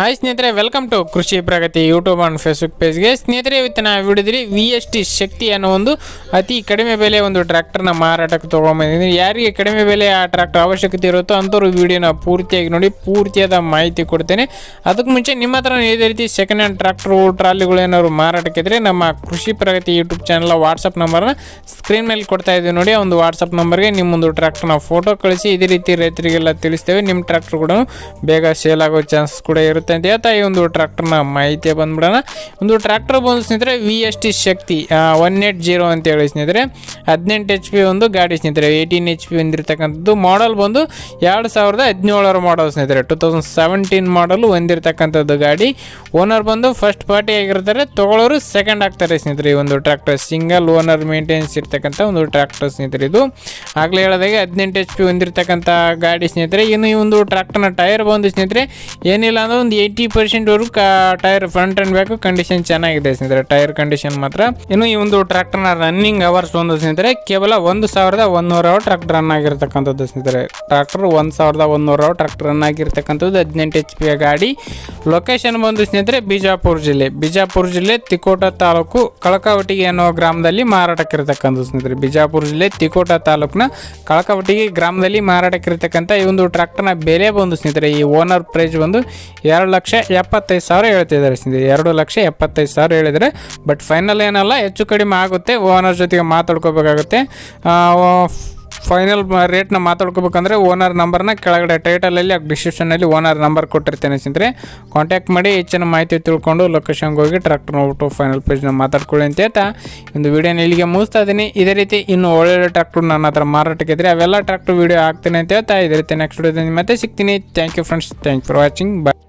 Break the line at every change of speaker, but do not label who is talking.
Hi ಸ್ನೇಹಿತರೆ welcome to Krishi Pragati YouTube and Facebook ಪೇಜ್ಗೆ ಸ್ನೇಹಿತರೆ ನಾವು ವಿಡಿಯೋದಲ್ಲಿ ವಿ ಎಸ್ ಟಿ ಶಕ್ತಿ ಅನ್ನೋ ಒಂದು ಅತಿ ಕಡಿಮೆ ಬೆಲೆ ಒಂದು ಟ್ರ್ಯಾಕ್ಟರ್ನ ಮಾರಾಟಕ್ಕೆ ತೊಗೊಂಬಂದಿದ್ದೀನಿ ಯಾರಿಗೆ ಕಡಿಮೆ ಬೆಲೆ ಆ ಟ್ರ್ಯಾಕ್ಟರ್ ಅವಶ್ಯಕತೆ ಇರುತ್ತೋ ಅಂಥವ್ರು ವಿಡಿಯೋನ ಪೂರ್ತಿಯಾಗಿ ನೋಡಿ, ಪೂರ್ತಿಯಾದ ಮಾಹಿತಿ ಕೊಡ್ತೇನೆ. ಅದಕ್ಕೆ ಮುಂಚೆ ನಿಮ್ಮ ಹತ್ರ ಇದೇ ರೀತಿ ಸೆಕೆಂಡ್ ಹ್ಯಾಂಡ್ ಟ್ರ್ಯಾಕ್ಟರ್ ಟ್ರಾಲಿಗಳು ಏನಾದ್ರು ಮಾರಾಟಕ್ಕಿದ್ರೆ ನಮ್ಮ Krishi Pragati YouTube channel WhatsApp ನಂಬರ್ನ ಸ್ಕ್ರೀನ್ ಮೇಲೆ ಕೊಡ್ತಾ ಇದ್ದೀವಿ ನೋಡಿ ಒಂದು ವಾಟ್ಸಪ್ ನಂಬರ್ಗೆ ನಿಮ್ಮೊಂದು ಟ್ರ್ಯಾಕ್ಟರ್ನ ಫೋಟೋ ಕಳಿಸಿ. ಇದೇ ರೀತಿ ರೈತರಿಗೆಲ್ಲ ತಿಳಿಸ್ತೇವೆ. ನಿಮ್ಮ ಟ್ರ್ಯಾಕ್ಟರ್ ಕೂಡ ಬೇಗ ಸೇಲ್ ಆಗೋ ಚಾನ್ಸ್ ಕೂಡ ಇರುತ್ತೆ. ಅಂತ ಹೇಳ್ತಾ ಈ ಒಂದು ಟ್ರ್ಯಾಕ್ಟರ್ನ ಮಾಹಿತಿ ಬಂದ್ಬಿಡೋಣ. ಒಂದು ಟ್ರ್ಯಾಕ್ಟರ್ ಬಂದು ಸ್ನೇಹಿತರೆ V S T Shakti one eight zero ಅಂತ ಹೇಳಿ ಸ್ನೇಹಿತರೆ. ಹದಿನೆಂಟು ಎಚ್ ಪಿ ಒಂದು ಗಾಡಿ ಸ್ನೇಹಿತರೆ ಏಯ್ಟೀನ್ ಎಚ್ ಪಿ ಹೊಂದಿರತಕ್ಕಂಥದ್ದು ಮಾಡಲ್ ಬಂದು ಎರಡು ಸಾವಿರದ ಹದಿನೇಳರ ಮಾಡಲ್ ಸ್ನೇಹಿತರೆ. ಟೂ ತೌಸಂಡ್ ಸೆವೆಂಟೀನ್ ಮಾಡಲು ಹೊಂದಿರತಕ್ಕಂಥದ್ದು ಗಾಡಿ. ಓನರ್ ಬಂದು ಫಸ್ಟ್ ಪಾರ್ಟಿ ಆಗಿರ್ತಾರೆ, ತಗೊಳ್ಳೋರು ಸೆಕೆಂಡ್ ಆಗ್ತಾರೆ ಸ್ನೇಹಿತರೆ ಈ ಒಂದು ಟ್ರ್ಯಾಕ್ಟರ್ ಸಿಂಗಲ್ ಓನರ್ ಮೇಂಟೆನೆನ್ಸ್ ಇರ್ತಕ್ಕಂಥ ಒಂದು ಟ್ರ್ಯಾಕ್ಟರ್ ಸ್ನೇಹಿತರೆ ಇದು. ಆಗಲೇ ಹೇಳಿದಾಗೆ ಹದಿನೆಂಟು ಎಚ್ ಪಿ ಹೊಂದಿರತಕ್ಕಂಥ ಗಾಡಿ ಸ್ನೇಹಿತರೆ. ಇನ್ನು ಈ ಒಂದು ಟ್ರ್ಯಾಕ್ಟರ್ನ ಟೈರ್ ಬಂದು ಸ್ನೇಹಿತರೆ, ಏನಿಲ್ಲ ಅಂದ್ರೆ ಒಂದು ಏಯ್ಟಿ ಪರ್ಸೆಂಟ್ ವರ್ಗ tyre front and back condition ಚೆನ್ನಾಗಿದೆ ಸ್ನೇಹಿತರೆ. ಟೈರ್ ಕಂಡೀಷನ್ ಮಾತ್ರ. ಇನ್ನು ಈ ಒಂದು ಟ್ರ್ಯಾಕ್ಟರ್ನ ರನ್ನಿಂಗ್ ಅವರ್ಸ್ ಒಂದು ಸ್ನೇಹಿತರೆ, ಕೇವಲ ಒಂದು ಸಾವಿರದ ಒಂದೂರ ಅವರ್ ಟ್ರ್ಯಾಕ್ಟರ್ ರನ್ ಆಗಿರ್ತಕ್ಕಂಥದ್ದು ಸ್ನೇಹಿತರೆ. ಟ್ರ್ಯಾಕ್ಟರ್ ಒಂದು ಸಾವಿರದ ಒಂದೂರ ಅವರ್ ಟ್ರ್ಯಾಕ್ಟರ್ ರನ್ ಆಗಿರ್ತಕ್ಕಂಥದ್ದು ಹದಿನೆಂಟು ಎಚ್ ಪಿ ಗಾಡಿ. ಲೊಕೇಶನ್ ಬಂದು ಸ್ನೇಹಿತರೆ, ಬಿಜಾಪುರ ಜಿಲ್ಲೆ. ಬಿಜಾಪುರ ಜಿಲ್ಲೆ ತಿಕೋಟ ತಾಲೂಕು ಕಳಕಾವಟಿಗೆ ಅನ್ನೋ ಗ್ರಾಮದಲ್ಲಿ ಮಾರಾಟಕ್ಕಿರ್ತಕ್ಕಂಥದ್ದು ಸ್ನೇಹಿತರೆ. ಬಿಜಾಪುರ ಜಿಲ್ಲೆ ತಿಕೋಟ ತಾಲೂಕಿನ ಕಳಕಾವಟಿಗೆ ಗ್ರಾಮದಲ್ಲಿ ಮಾರಾಟಕ್ಕಿರ್ತಕ್ಕಂಥ ಈ ಒಂದು ಟ್ರ್ಯಾಕ್ಟರ್ನ ಬೆಲೆ ಬಂದು ಸ್ನೇಹಿತರೆ, ಈ ಓನರ್ ಪ್ರೈಸ್ ಬಂದು ಲಕ್ಷ ಎಪ್ಪತ್ತೈದು ಸಾವಿರ ಹೇಳ್ತಿದ್ದಾರೆ ಸ್ನೇಹಿತರೆ. ಎರಡು ಲಕ್ಷ ಎಪ್ಪತ್ತೈದು ಸಾವಿರ ಹೇಳಿದರೆ ಬಟ್ ಫೈನಲ್ ಏನಲ್ಲ, ಹೆಚ್ಚು ಕಡಿಮೆ ಆಗುತ್ತೆ. ಓನರ್ ಜೊತೆಗೆ ಮಾತಾಡ್ಕೋಬೇಕಾಗುತ್ತೆ. ಫೈನಲ್ ರೇಟ್ನ ಮಾತಾಡ್ಕೋಬೇಕಂದ್ರೆ ಓನರ್ ನಂಬರ್ನ ಕೆಳಗಡೆ ಟೈಟಲಲ್ಲಿ ಡಿಸ್ಕ್ರಿಪ್ಷನಲ್ಲಿ ಓನರ್ ನಂಬರ್ ಕೊಟ್ಟಿರ್ತೇನೆ ಸ್ನೇಹಿತರೆ. ಕಾಂಟ್ಯಾಕ್ಟ್ ಮಾಡಿ ಹೆಚ್ಚಿನ ಮಾಹಿತಿ ತಿಳ್ಕೊಂಡು ಲೊಕೇಶನ್ಗೆ ಹೋಗಿ ಟ್ರ್ಯಾಕ್ಟರ್ ನೋಡ್ಬಿಟ್ಟು ಫೈನಲ್ ಪೇಜ್ನ ಮಾತಾಡ್ಕೊಳ್ಳಿ ಅಂತ ಹೇಳ್ತಾ ಒಂದು ವೀಡಿಯೋನ ಇಲ್ಲಿಗೆ ಮುಗಿಸ್ತಾ ಇದ್ದೀನಿ. ಇದೇ ರೀತಿ ಇನ್ನು ಒಳ್ಳೊಳ್ಳೆ ಟ್ರ್ಯಾಕ್ಟರ್ ನನ್ನ ಹತ್ರ ಮಾರಾಟಕ್ಕೆ ಇದ್ರೆ ಅವೆಲ್ಲ ಟ್ರ್ಯಾಕ್ಟರ್ ವಿಡಿಯೋ ಹಾಕ್ತೀನಿ ಅಂತ ಹೇಳ್ತಾ ಇದೇ ರೀತಿ ನೆಕ್ಸ್ಟ್ ವಿಡಿಯೋದಲ್ಲಿ ಮತ್ತೆ ಸಿಗ್ತೀನಿ. Thank you friends thank for watching bye